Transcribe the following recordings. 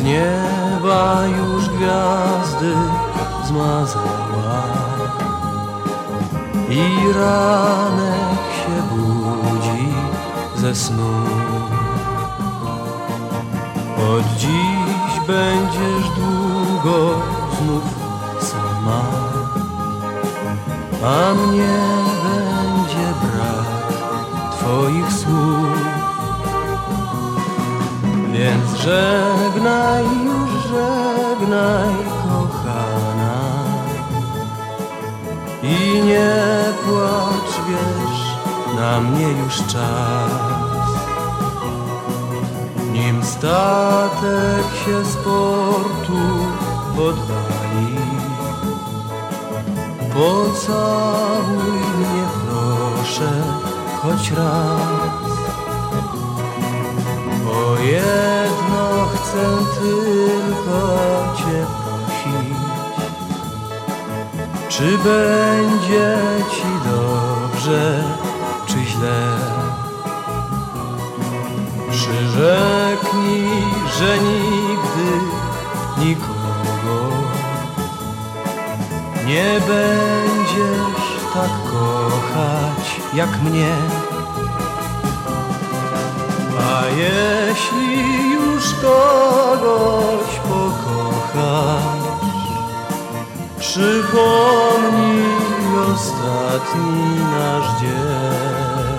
nieba już gwiazdy zmazała i ranek się budzi ze snu. Od dziś będziesz długo znów sama, a mnie będzie brak Twoich słów. Więc żegnaj już, żegnaj kochana. I nie płacz, wiesz, na mnie już czas. Nim statek się z portu oddali Pocałuj mnie proszę choć raz. O jedno chcę tylko Cię prosić. Czy będzie Ci dobrze, czy źle? Przyrzeknij, że nigdy nikogo Nie będziesz tak kochać jak mnie. A jeśli już kogoś przypomnij ostatni nasz dzień.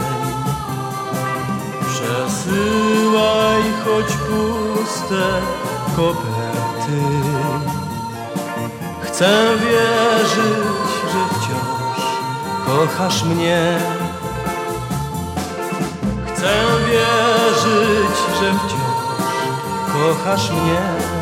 Przesyłaj choć puste koperty. Chcę wierzyć, że wciąż kochasz mnie. Chcę wierzyć, że wciąż kochasz mnie.